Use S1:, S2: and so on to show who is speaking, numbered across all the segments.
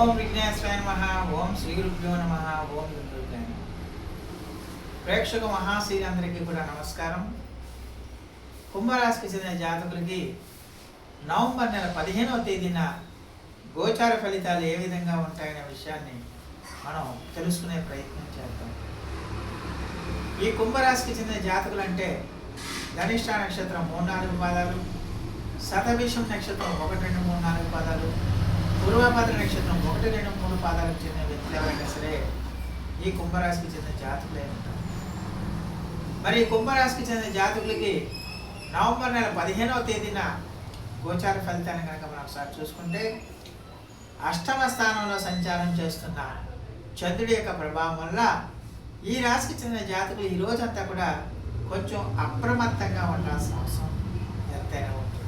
S1: ఓం విఘ్నేశ్వరాయ నమ ఓం శ్రీ గురుభ్యో నమ ఓం దుర్గాయ నమః. ప్రేక్షక మహాశీలందరికీ కూడా నమస్కారం కుంభరాశికి చెందిన జాతకులకి నవంబర్ నెల పదిహేనవ తేదీన గోచార ఫలితాలు ఏ విధంగా ఉంటాయనే విషయాన్ని మనం తెలుసుకునే ప్రయత్నం చేద్దాం ఈ కుంభరాశికి చెందిన జాతకులు అంటే ధనిష్ట నక్షత్రం మూడు నాలుగు పాదాలు శతభిషం నక్షత్రం ఒకటి రెండు మూడు నాలుగు పాదాలు పూర్వభద్ర నక్షత్రం ఒకటి రెండు మూడు పాదాలకు చెందిన వ్యక్తులు ఎవరైనా సరే ఈ కుంభరాశికి చెందిన జాతకులే ఉంటారు. మరి ఈ కుంభరాశికి చెందిన జాతకులకి నవంబర్ నెల పదిహేనవ తేదీన గోచార ఫలితాన్ని కనుక మనం ఒకసారి చూసుకుంటే అష్టమ స్థానంలో సంచారం చేస్తున్న చంద్రుడి యొక్క ప్రభావం వల్ల ఈ రాశికి చెందిన జాతకులు ఈ రోజంతా కూడా కొంచెం అప్రమత్తంగా ఉండాల్సిన అవసరం ఎంతైనా ఉంటుంది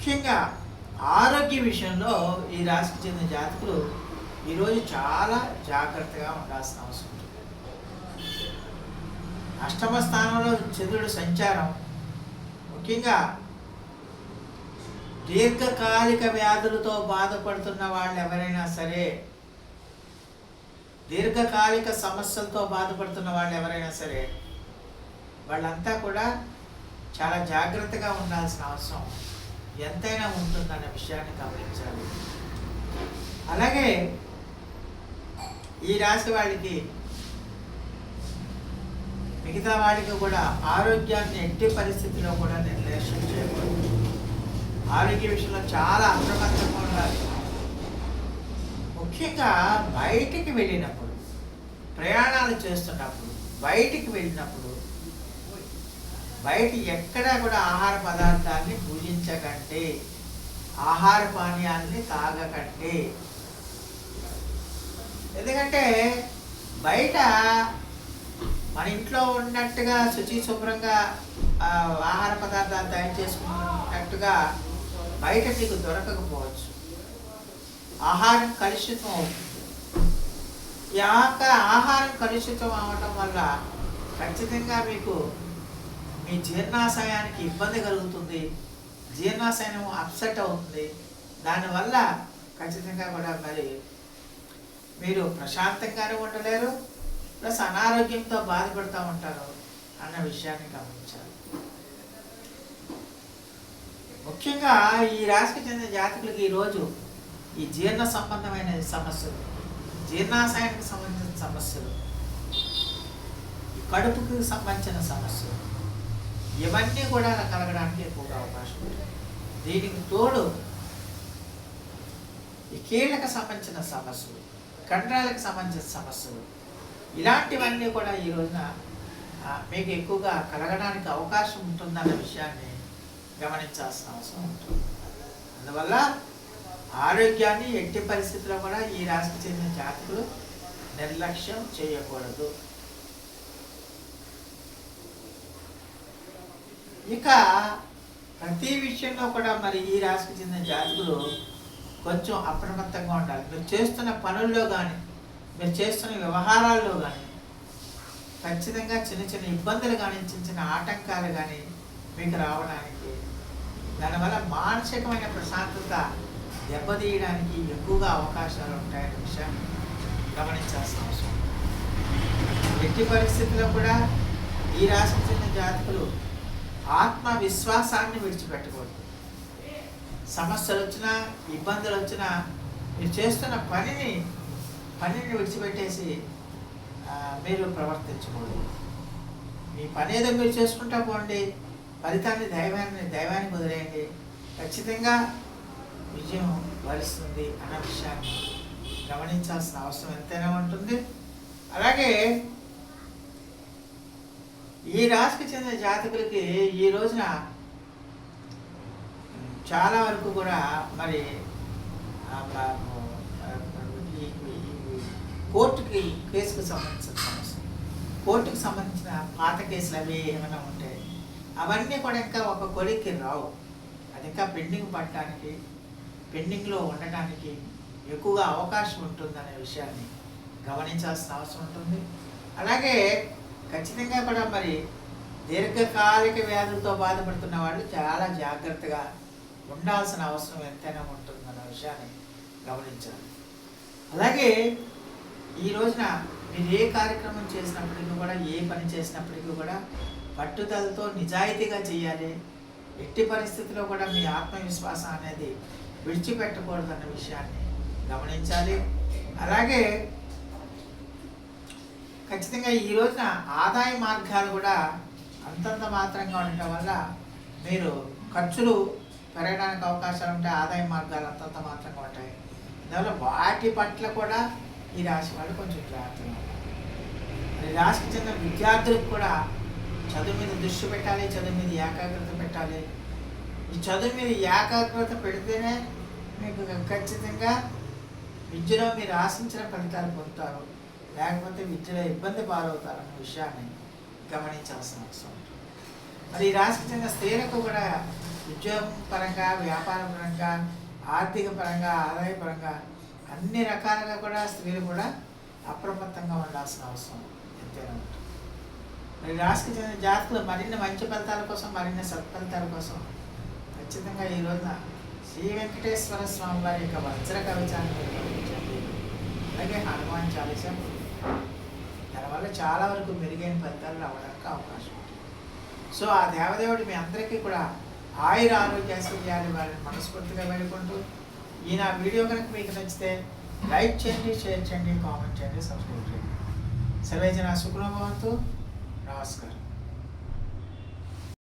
S1: ముఖ్యంగా ఆరోగ్య విషయంలో ఈ రాశికి చెందిన జాతకులు ఈరోజు చాలా జాగ్రత్తగా ఉండాల్సిన అవసరం. అష్టమ స్థానంలో చంద్రుడు సంచారం. ముఖ్యంగా దీర్ఘకాలిక వ్యాధులతో బాధపడుతున్న వాళ్ళు ఎవరైనా సరే దీర్ఘకాలిక సమస్యలతో బాధపడుతున్న వాళ్ళు ఎవరైనా సరే వాళ్ళంతా కూడా చాలా జాగ్రత్తగా ఉండాల్సిన అవసరం. ఎంతైనా ఉంటుందన్న విషయాన్ని గమనించాలి. అలాగే ఈ రాశి వాళ్ళకి మిగతా వాడికి కూడా ఆరోగ్యాన్ని ఎట్టి పరిస్థితిలో కూడా నిర్లక్ష్యం చేయకూడదు. ఆరోగ్య విషయంలో చాలా అప్రమత్తంగా ఉండాలి. ముఖ్యంగా బయటికి వెళ్ళినప్పుడు ప్రయాణాలు చేస్తున్నప్పుడు బయటికి వెళ్ళినప్పుడు బయట ఎక్కడా కూడా ఆహార పదార్థాన్ని పూజించకండి ఆహార పానీయాల్ని తాగకండి ఎందుకంటే బయట మన ఇంట్లో ఉన్నట్టుగా శుచి శుభ్రంగా ఆహార పదార్థాలు తయారు చేసుకున్నట్టుగా బయట మీకు దొరకకపోవచ్చు. ఆహారం కలుషితం అవుతుంది. ఈ యొక్క ఆహారం కలుషితం అవడం వల్ల ఖచ్చితంగా మీకు మీ జీర్ణాశయానికి ఇబ్బంది కలుగుతుంది జీర్ణాశయం అప్సెట్ అవుతుంది. దానివల్ల ఖచ్చితంగా కూడా మరి మీరు ప్రశాంతంగానే ఉండలేరు ప్లస్ అనారోగ్యంతో బాధపడుతూ ఉంటారు అన్న విషయాన్ని గమనించాలి. ముఖ్యంగా ఈ రాశికి చెందిన జాతకులకు ఈరోజు ఈ జీర్ణ సంబంధమైన సమస్యలు జీర్ణాశయానికి సంబంధించిన సమస్యలు కడుపుకి సంబంధించిన సమస్య ఇవన్నీ కూడా కలగడానికి ఎక్కువగా అవకాశం ఉంటుంది దీనికి తోడు ఈ కీళ్ళకు సంబంధించిన సమస్యలు కండరాలకు సంబంధించిన సమస్యలు ఇలాంటివన్నీ కూడా ఈ రోజున మీకు ఎక్కువగా కలగడానికి అవకాశం ఉంటుందన్న విషయాన్ని గమనించాల్సిన అవసరం ఉంటుంది. అందువల్ల ఆరోగ్యాన్ని ఎట్టి పరిస్థితుల్లో కూడా ఈ రాశికి చెందిన జాతకులు నిర్లక్ష్యం చేయకూడదు. ఇక ప్రతి విషయంలో కూడా మరి ఈ రాశికి చెందిన జాతకులు కొంచెం అప్రమత్తంగా ఉండాలి. మీరు చేస్తున్న పనుల్లో కానీ మీరు చేస్తున్న వ్యవహారాల్లో కానీ ఖచ్చితంగా చిన్న చిన్న ఇబ్బందులు కానీ చిన్న చిన్న ఆటంకాలు కానీ మీకు రావడానికి దానివల్ల మానసికమైన ప్రశాంతత దెబ్బతీయడానికి ఎక్కువగా అవకాశాలు ఉంటాయనే విషయాన్ని గమనించాల్సిన అవసరం. ఎట్టి పరిస్థితుల్లో కూడా ఈ రాశికి చెందిన జాతకులు ఆత్మవిశ్వాసాన్ని విడిచిపెట్టకూడదు. సమస్యలు వచ్చినా ఇబ్బందులు వచ్చినా మీరు చేస్తున్న పనిని పనిని విడిచిపెట్టేసి మీరు ప్రవర్తించకూడదు. మీ పని ఏదో మీరు చేసుకుంటా పోండి. ఫలితాన్ని దైవాన్ని దైవానికి వదిలేయండి ఖచ్చితంగా విజయం వరిస్తుంది అన్న విషయాన్ని గమనించాల్సిన అవసరం ఎంతైనా ఉంటుంది. అలాగే ఈ రాశికి చెందిన జాతకులకి ఈ రోజున చాలా వరకు కూడా మరి కోర్టుకి కేసుకు సంబంధించిన సమస్య కోర్టుకు సంబంధించిన పాత కేసులు అవి ఏమైనా ఉంటాయి అవన్నీ కూడా ఇంకా ఒక కొలిక్కి రావు. అది ఇంకా పెండింగ్ పడటానికి పెండింగ్లో ఉండటానికి ఎక్కువగా అవకాశం ఉంటుందనే విషయాన్ని గమనించాల్సిన అవసరం ఉంటుంది. అలాగే ఖచ్చితంగా కూడా మరి దీర్ఘకాలిక వ్యాధులతో బాధపడుతున్న వాళ్ళు చాలా జాగ్రత్తగా ఉండాల్సిన అవసరం ఎంతైనా ఉంటుందన్న విషయాన్ని గమనించాలి. అలాగే ఈ రోజున మీరు ఏ కార్యక్రమం చేసినప్పటికీ కూడా ఏ పని చేసినప్పటికీ కూడా పట్టుదలతో నిజాయితీగా చేయాలి. ఎట్టి పరిస్థితిలో కూడా మీ ఆత్మవిశ్వాసం అనేది విడిచిపెట్టకూడదన్న విషయాన్ని గమనించాలి. అలాగే ఖచ్చితంగా ఈ రోజున ఆదాయ మార్గాలు కూడా అంతంత మాత్రంగా ఉండటం వల్ల మీరు ఖర్చులు పెరగడానికి అవకాశాలు ఉంటాయి ఆదాయ మార్గాలు అంతంత మాత్రంగా ఉంటాయి. అందువల్ల వాటి పట్ల కూడా ఈ రాశి వాళ్ళు కొంచెం జాగ్రత్తగా ఉండాలి. రాశికి చెందిన విద్యార్థులకు కూడా చదువు మీద దృష్టి పెట్టాలి చదువు మీద ఏకాగ్రత పెట్టాలి. ఈ చదువు మీద ఏకాగ్రత పెడితేనే మీకు ఖచ్చితంగా విద్యలో మీరు ఆశించిన ఫలితాలు పొందుతారు. లేకపోతే విద్యలో ఇబ్బంది పాలవుతారన్న విషయాన్ని గమనించాల్సిన అవసరం ఉంటుంది. మరి ఈ రాశికి చెందిన స్త్రీలకు కూడా ఉద్యోగం పరంగా వ్యాపార పరంగా ఆర్థిక పరంగా ఆదాయ పరంగా అన్ని రకాలుగా కూడా స్త్రీలు కూడా అప్రమత్తంగా ఉండాల్సిన అవసరం ఎంతైనా ఉంటుంది మరి రాశికి చెందిన జాతకులు మరిన్ని మంచి ఫలితాల కోసం మరిన్ని సత్ఫలితాల కోసం ఖచ్చితంగా ఈ రోజున శ్రీ వెంకటేశ్వర స్వామి వారి యొక్క వజ్ర కవచాన్ని గమనించండి అలాగే హనుమాన్ చాలీసా దానివల్ల చాలా వరకు మెరుగైన ఫలితాలు రావడానికి అవకాశం ఉంది. సో ఆ దేవదేవుడు మీ అందరికీ కూడా ఆయుర ఆరోగ్య ఐశ్వర్యాలు వారిని మనస్ఫూర్తిగా వేడుకుంటూ ఈ నా వీడియో కనుక మీకు నచ్చితే లైక్ చేయండి షేర్ చేయండి కామెంట్ చేయండి సబ్స్క్రైబ్ చేయండి. సర్వేజన సుఖనభవంతు నమస్కారం.